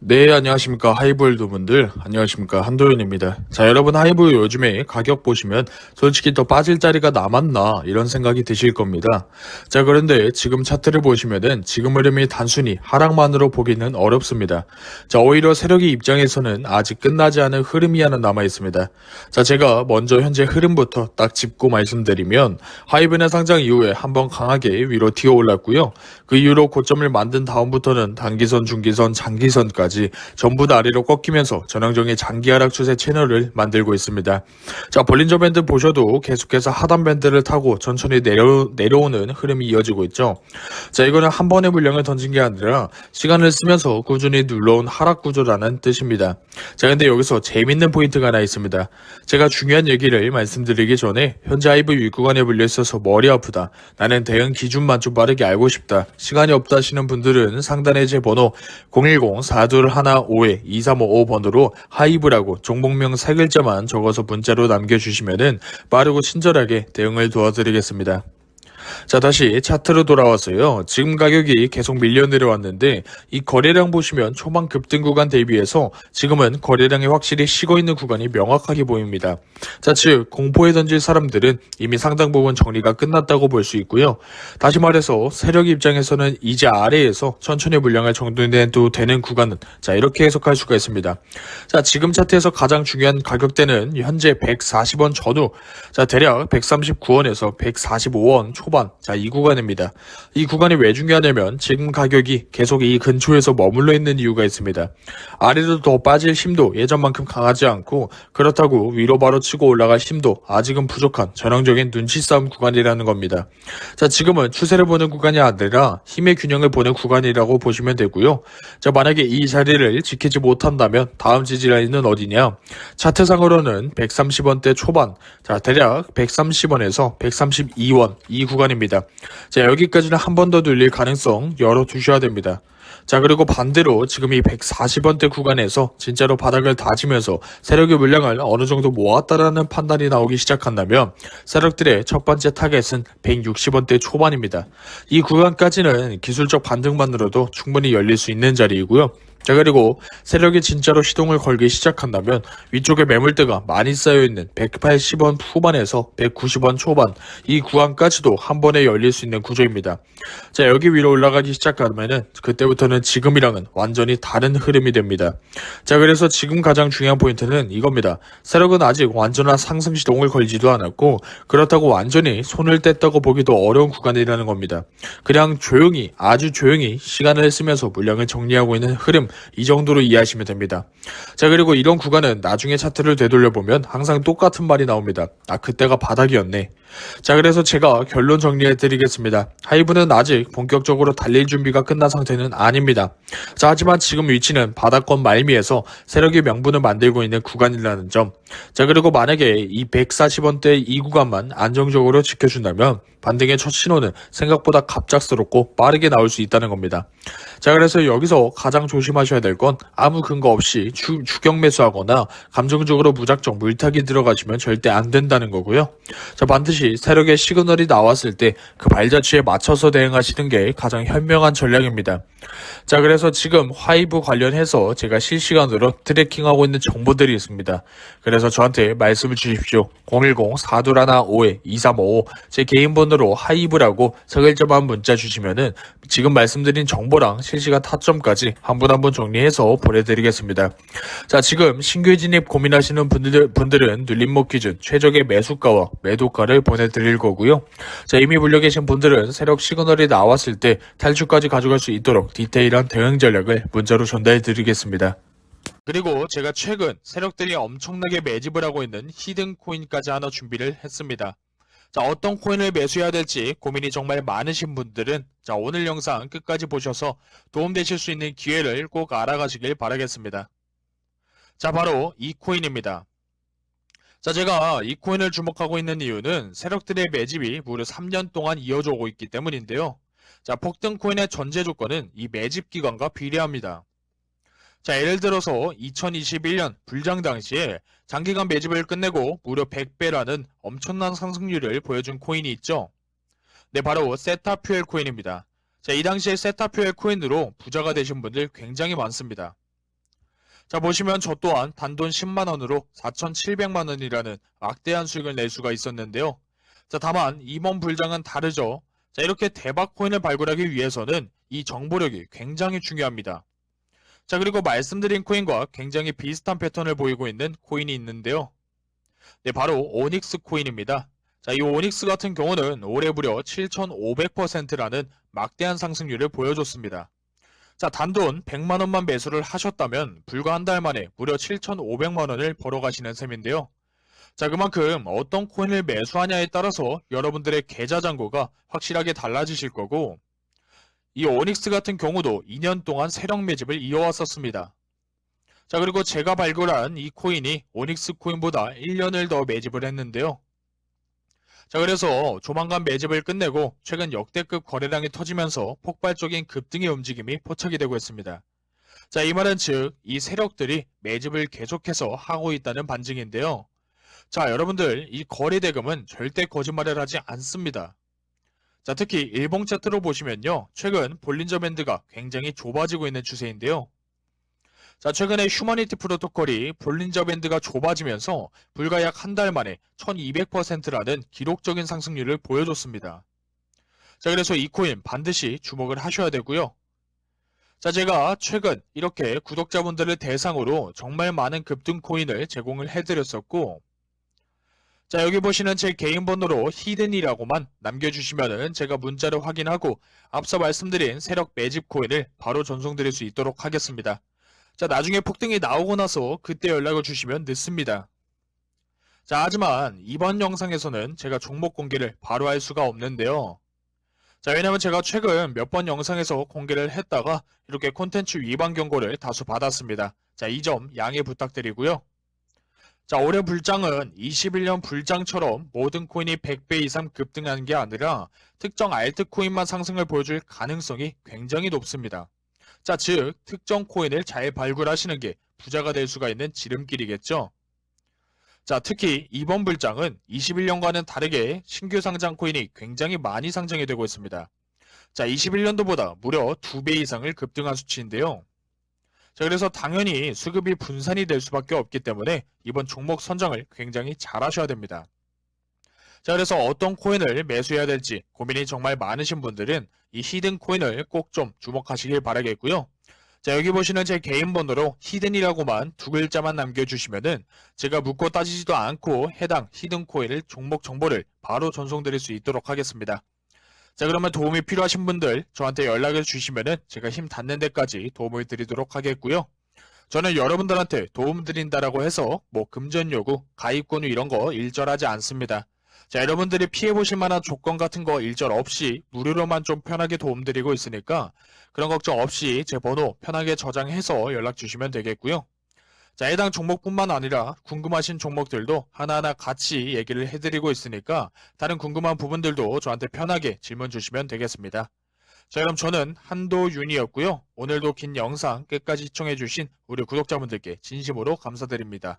네, 안녕하십니까. 하이브월드 분들. 안녕하십니까. 한도현입니다. 자, 여러분 하이브 요즘에 가격 보시면 솔직히 더 빠질 자리가 남았나 이런 생각이 드실 겁니다. 자, 그런데 지금 차트를 보시면은 지금 흐름이 단순히 하락만으로 보기는 어렵습니다. 자, 오히려 세력의 입장에서는 아직 끝나지 않은 흐름이 하나 남아 있습니다. 자, 제가 먼저 현재 흐름부터 딱 짚고 말씀드리면 하이브는 상장 이후에 한번 강하게 위로 튀어 올랐고요. 그 이후로 고점을 만든 다음부터는 단기선, 중기선, 장기선까지 전부 다 아래로 꺾이면서 전형적인 장기 하락 추세 채널을 만들고 있습니다. 자, 볼린저 밴드 보셔도 계속해서 하단 밴드를 타고 천천히 내려, 내려오는 흐름이 이어지고 있죠. 자, 이거는 한 번의 물량을 던진 게 아니라 시간을 쓰면서 꾸준히 눌러온 하락 구조라는 뜻입니다. 자, 근데 여기서 재밌는 포인트가 하나 있습니다. 제가 중요한 얘기를 말씀드리기 전에 현재 하이브 윗구간에 물려 있어서 머리 아프다. 나는 대응 기준만 좀 빠르게 알고 싶다. 시간이 없다 하시는 분들은 상단에 제 번호 010-4215-2355번으로 하이브라고 종목명 세 글자만 적어서 문자로 남겨주시면은 빠르고 친절하게 대응을 도와드리겠습니다. 자, 다시 차트로 돌아와서요. 지금 가격이 계속 밀려 내려왔는데 이 거래량 보시면 초반 급등 구간 대비해서 지금은 거래량이 확실히 식어 있는 구간이 명확하게 보입니다. 자, 즉 공포에 던질 사람들은 이미 상당 부분 정리가 끝났다고 볼 수 있고요. 다시 말해서 세력 입장에서는 이제 아래에서 천천히 물량을 정돈해도 되는 구간은 자, 이렇게 해석할 수가 있습니다. 자, 지금 차트에서 가장 중요한 가격대는 현재 140원 전후, 자, 대략 139원에서 145원 초반, 자, 이 구간입니다. 이 구간이 왜 중요하냐면 지금 가격이 계속 이 근처에서 머물러 있는 이유가 있습니다. 아래로 더 빠질 힘도 예전만큼 강하지 않고 그렇다고 위로 바로 치고 올라갈 힘도 아직은 부족한 전형적인 눈치 싸움 구간이라는 겁니다. 자, 지금은 추세를 보는 구간이 아니라 힘의 균형을 보는 구간이라고 보시면 되고요. 자, 만약에 이 자리를 지키지 못한다면 다음 지지 라인은 어디냐? 차트상으로는 130원대 초반, 자, 대략 130원에서 132원 이 구간 입니다. 자, 여기까지는 한 번 더 눌릴 가능성 열어두셔야 됩니다. 자, 그리고 반대로 지금 이 140원대 구간에서 진짜로 바닥을 다지면서 세력의 물량을 어느 정도 모았다라는 판단이 나오기 시작한다면 세력들의 첫 번째 타겟은 160원대 초반입니다. 이 구간까지는 기술적 반등만으로도 충분히 열릴 수 있는 자리이고요. 자 그리고 세력이 진짜로 시동을 걸기 시작한다면 위쪽에 매물대가 많이 쌓여있는 180원 후반에서 190원 초반 이 구간까지도 한 번에 열릴 수 있는 구조입니다. 자 여기 위로 올라가기 시작하면은 그때부터는 지금이랑은 완전히 다른 흐름이 됩니다. 자 그래서 지금 가장 중요한 포인트는 이겁니다. 세력은 아직 완전한 상승 시동을 걸지도 않았고 그렇다고 완전히 손을 뗐다고 보기도 어려운 구간이라는 겁니다. 그냥 조용히 아주 조용히 시간을 쓰면서 물량을 정리하고 있는 흐름 이 정도로 이해하시면 됩니다. 자 그리고 이런 구간은 나중에 차트를 되돌려 보면 항상 똑같은 말이 나옵니다. 아 그때가 바닥이었네. 자 그래서 제가 결론 정리해 드리겠습니다. 하이브는 아직 본격적으로 달릴 준비가 끝난 상태는 아닙니다. 자 하지만 지금 위치는 바닥권 말미에서 세력의 명분을 만들고 있는 구간이라는 점. 자 그리고 만약에 이 140원대 이 구간만 안정적으로 지켜준다면 반등의 첫 신호는 생각보다 갑작스럽고 빠르게 나올 수 있다는 겁니다. 자 그래서 여기서 가장 조심하셔야 될 건 아무 근거 없이 주, 주경 매수하거나 감정적으로 무작정 물타기 들어가시면 절대 안 된다는 거고요. 자 반드시 세력의 시그널이 나왔을 때 그 발자취에 맞춰서 대응하시는 게 가장 현명한 전략입니다. 자 그래서 지금 화이브 관련해서 제가 실시간으로 트래킹하고 있는 정보들이 있습니다. 그래서 저한테 말씀을 주십시오. 010-4215-2355 제 개인 번호로 하이브라고 서글자만 문자 주시면은 지금 말씀드린 정보랑 실시간 타점까지 한 분 한 분 정리해서 보내드리겠습니다. 자 지금 신규 진입 고민하시는 분들, 분들은 눌림목 기준 최적의 매수가와 매도가를 보내드릴 거고요. 자 이미 물려 계신 분들은 세력 시그널이 나왔을 때 탈출까지 가져갈 수 있도록 디테일한 대응 전략을 문자로 전달해 드리겠습니다. 그리고 제가 최근 세력들이 엄청나게 매집을 하고 있는 히든 코인까지 하나 준비를 했습니다. 자, 어떤 코인을 매수해야 될지 고민이 정말 많으신 분들은 자, 오늘 영상 끝까지 보셔서 도움되실 수 있는 기회를 꼭 알아가시길 바라겠습니다. 자, 바로 이 코인입니다. 자, 제가 이 코인을 주목하고 있는 이유는 세력들의 매집이 무려 3년 동안 이어져 오고 있기 때문인데요. 자, 폭등 코인의 전제 조건은 이 매집 기간과 비례합니다. 자, 예를 들어서 2021년 불장 당시에 장기간 매집을 끝내고 무려 100배라는 엄청난 상승률을 보여준 코인이 있죠. 네, 바로 세타퓨엘 코인입니다. 자, 이 당시에 세타퓨엘 코인으로 부자가 되신 분들 굉장히 많습니다. 자, 보시면 저 또한 단돈 10만원으로 4,700만원이라는 막대한 수익을 낼 수가 있었는데요. 자, 다만 이번 불장은 다르죠. 자, 이렇게 대박 코인을 발굴하기 위해서는 이 정보력이 굉장히 중요합니다. 자, 그리고 말씀드린 코인과 굉장히 비슷한 패턴을 보이고 있는 코인이 있는데요. 네, 바로 오닉스 코인입니다. 자, 이 오닉스 같은 경우는 올해 무려 7,500%라는 막대한 상승률을 보여줬습니다. 자, 단돈 100만 원만 매수를 하셨다면 불과 한 달 만에 무려 7,500만 원을 벌어가시는 셈인데요. 자, 그만큼 어떤 코인을 매수하냐에 따라서 여러분들의 계좌 잔고가 확실하게 달라지실 거고, 이 오닉스 같은 경우도 2년 동안 세력 매집을 이어왔었습니다. 자, 그리고 제가 발굴한 이 코인이 오닉스 코인보다 1년을 더 매집을 했는데요. 자, 그래서 조만간 매집을 끝내고 최근 역대급 거래량이 터지면서 폭발적인 급등의 움직임이 포착이 되고 있습니다. 자, 이 말은 즉, 이 세력들이 매집을 계속해서 하고 있다는 반증인데요. 자, 여러분들, 이 거래 대금은 절대 거짓말을 하지 않습니다. 자, 특히 일봉 차트로 보시면요. 최근 볼린저 밴드가 굉장히 좁아지고 있는 추세인데요. 자, 최근에 휴머니티 프로토콜이 볼린저 밴드가 좁아지면서 불과 약 한 달 만에 1200%라는 기록적인 상승률을 보여줬습니다. 자, 그래서 이 코인 반드시 주목을 하셔야 되고요. 자, 제가 최근 이렇게 구독자분들을 대상으로 정말 많은 급등 코인을 제공을 해드렸었고, 자, 여기 보시는 제 개인 번호로 히든이라고만 남겨주시면은 제가 문자를 확인하고 앞서 말씀드린 세력 매집 코인을 바로 전송드릴 수 있도록 하겠습니다. 자, 나중에 폭등이 나오고 나서 그때 연락을 주시면 늦습니다. 자, 하지만 이번 영상에서는 제가 종목 공개를 바로 할 수가 없는데요. 자, 왜냐면 제가 최근 몇 번 영상에서 공개를 했다가 이렇게 콘텐츠 위반 경고를 다수 받았습니다. 자, 이 점 양해 부탁드리고요. 자, 올해 불장은 21년 불장처럼 모든 코인이 100배 이상 급등하는 게 아니라 특정 알트코인만 상승을 보여줄 가능성이 굉장히 높습니다. 자, 즉, 특정 코인을 잘 발굴하시는 게 부자가 될 수가 있는 지름길이겠죠. 자, 특히 이번 불장은 21년과는 다르게 신규 상장 코인이 굉장히 많이 상장이 되고 있습니다. 자, 21년도보다 무려 2배 이상을 급등한 수치인데요. 자, 그래서 당연히 수급이 분산이 될 수밖에 없기 때문에 이번 종목 선정을 굉장히 잘 하셔야 됩니다. 자, 그래서 어떤 코인을 매수해야 될지 고민이 정말 많으신 분들은 이 히든 코인을 꼭 좀 주목하시길 바라겠고요. 자, 여기 보시는 제 개인 번호로 히든이라고만 두 글자만 남겨주시면은 제가 묻고 따지지도 않고 해당 히든 코인을 종목 정보를 바로 전송드릴 수 있도록 하겠습니다. 자, 그러면 도움이 필요하신 분들 저한테 연락을 주시면은 제가 힘 닿는 데까지 도움을 드리도록 하겠고요. 저는 여러분들한테 도움 드린다라고 해서 뭐 금전 요구, 가입 권유 이런 거 일절하지 않습니다. 자, 여러분들이 피해보실 만한 조건 같은 거 일절 없이 무료로만 좀 편하게 도움드리고 있으니까 그런 걱정 없이 제 번호 편하게 저장해서 연락 주시면 되겠고요. 자, 해당 종목뿐만 아니라 궁금하신 종목들도 하나하나 같이 얘기를 해드리고 있으니까 다른 궁금한 부분들도 저한테 편하게 질문 주시면 되겠습니다. 자, 그럼 저는 한도윤이었고요. 오늘도 긴 영상 끝까지 시청해주신 우리 구독자분들께 진심으로 감사드립니다.